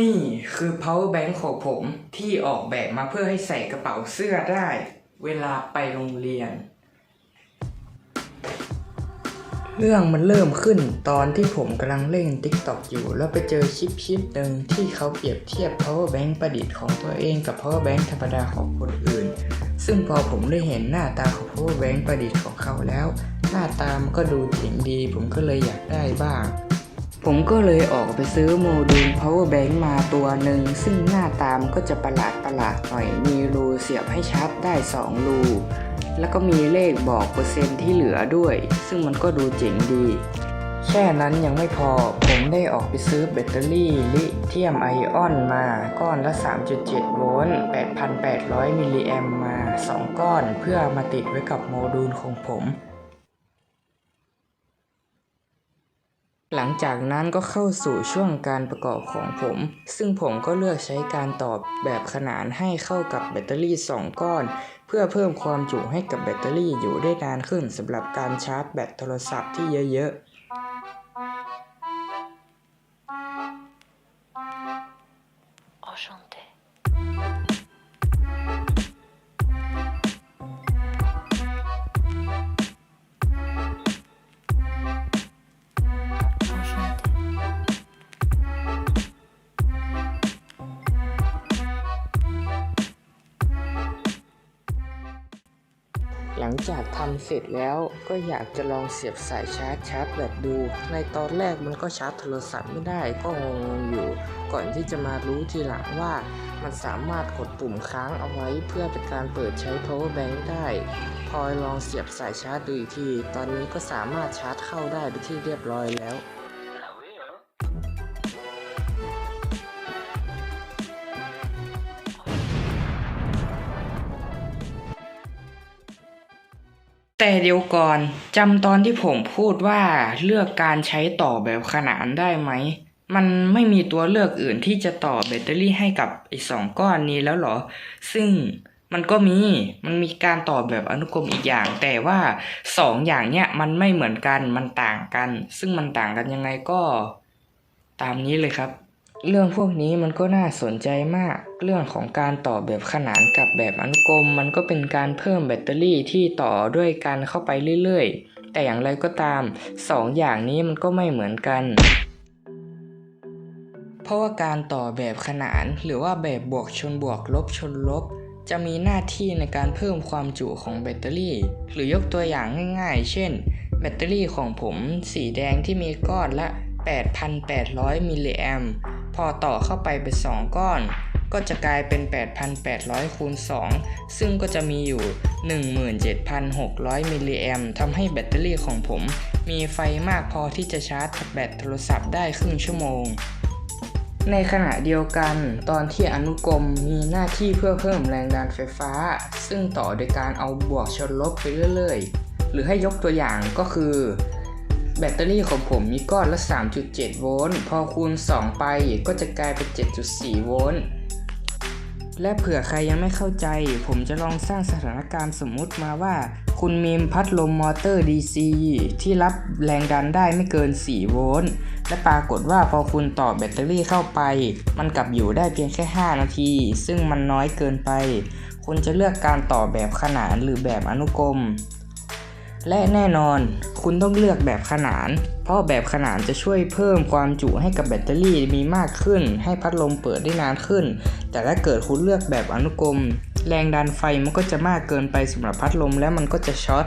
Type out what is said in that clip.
นี่คือ power bank ของผมที่ออกแบบมาเพื่อให้ใส่กระเป๋าเสื้อได้ เวลาไปโรงเรียน เรื่องมันเริ่มขึ้นตอนที่ผมกำลังเล่น TikTok อยู่ แล้วไปเจอคลิปคลิปหนึ่งที่เขาเปรียบเทียบ power bank ประดิษฐ์ของตัวเองกับ power bank ธรรมดาของคนอื่น ซึ่งพอผมได้เห็นหน้าตาของ power bank ประดิษฐ์ของเขาแล้ว หน้าตามันก็ดูเจ๋งดี ผมก็เลยอยากได้บ้าง ผมก็เลยออกไปซื้อโมดูล power bank มาตัวหนึ่ง ซึ่งหน้าตามก็จะประหลาดประหลาดๆหน่อย มีรูเสียบให้ชาร์จได้ 2 รู แล้วก็มีเลขบอกเปอร์เซ็นต์ที่เหลือด้วย ซึ่งมันก็ดูเจ๋งดี แค่นั้นยังไม่พอ ผมได้ออกไปซื้อแบตเตอรี่ลิเธียมไอออนมาก้อนละ 3.7 โวลต์ 8,800 มิลลิแอมมา 2 ก้อนเพื่อมาติดไว้กับโมดูลของผม หลังจากนั้นก็เข้าสู่ช่วงการประกอบของผม ซึ่งผมก็เลือกใช้การตอบแบบขนานให้เข้ากับแบตเตอรี่ 2 ก้อน เพื่อเพิ่มความจุให้กับแบตเตอรี่อยู่ได้นานขึ้นสำหรับการชาร์จแบตโทรศัพท์ที่เยอะๆ หลังจากทำเสร็จแล้วก็อยากจะลองเสียบสายชาร์จชาร์จแบตดู ในตอนแรกมันก็ชาร์จโทรศัพท์ไม่ได้ก็งงอยู่ ก่อนที่จะมารู้ทีหลังว่ามันสามารถกดปุ่มค้างเอาไว้เพื่อเป็นการเปิดใช้ power bank ได้ พอลองเสียบสายชาร์จดูอีกที ตอนนี้ก็สามารถชาร์จเข้าได้เป็นที่เรียบร้อยแล้ว แต่เดี๋ยวก่อนจำตอนที่ผมพูดว่าเลือกการใช้ต่อแบบขนานได้ไหม มันไม่มีตัวเลือกอื่นที่จะต่อแบตเตอรี่ให้กับไอ้สองก้อนนี้แล้วเหรอ ซึ่งมันก็มี มันมีการต่อแบบอนุกรมอีกอย่าง แต่ว่าสองอย่างเนี้ยมันไม่เหมือนกัน มันต่างกัน ซึ่งมันต่างกันยังไงก็ตามนี้เลยครับ เรื่องพวกนี้มันก็น่าสนใจมาก เรื่องของการต่อแบบขนานกับแบบอนุกรม มันก็เป็นการเพิ่มแบตเตอรี่ที่ต่อด้วยกันเข้าไปเรื่อยๆ แต่อย่างไรก็ตามสองอย่างนี้มันก็ไม่เหมือนกัน เพราะว่าการต่อแบบขนานหรือว่าแบบบวกชนบวกลบชนลบ จะมีหน้าที่ในการเพิ่มความจุของแบตเตอรี่ หรือยกตัวอย่างง่าย ๆ เช่น แบตเตอรี่ของผมสีแดงที่มีก้อนละ 8,800 มิลลิแอม พอต่อเข้าไปเป็น 2 ก้อน ก็จะกลายเป็น 8,800คูณ2ซึ่งก็จะมีอยู่ 17,600 มิลลิแอมทำให้แบตเตอรี่ของผม มีไฟมากพอที่จะชาร์จแบตโทรศัพท์ได้ครึ่งชั่วโมง ในขณะเดียวกัน ตอนที่อนุกรมมีหน้าที่เพื่อเพิ่มแรงดันไฟฟ้า ซึ่งต่อโดยการเอาบวกชนลบไปเรื่อยๆ หรือให้ยกตัวอย่างก็คือ แบตเตอรี่ของผมมีก้อนละ 3.7 โวลต์ พอคูณ 2 ไปก็จะกลายเป็น 7.4 โวลต์ และเผื่อใครยังไม่เข้าใจ ผมจะลองสร้างสถานการณ์สมมุติมาว่า คุณมีพัดลมมอเตอร์ DC ที่รับแรงดันได้ไม่เกิน 4 โวลต์ และปรากฏว่าพอคุณต่อแบตเตอรี่เข้าไป มันกลับอยู่ได้เพียงแค่ 5 นาที ซึ่งมันน้อยเกินไป คุณจะเลือกการต่อแบบขนานหรือแบบอนุกรม และแน่นอนคุณต้องเลือกแบบขนาน เพราะแบบขนานจะช่วยเพิ่มความจุให้กับแบตเตอรี่มีมากขึ้น ให้พัดลมเปิดได้นานขึ้น แต่ถ้าเกิดคุณเลือกแบบอนุกรม แรงดันไฟมันก็จะมากเกินไปสำหรับพัดลมและมันก็จะช็อต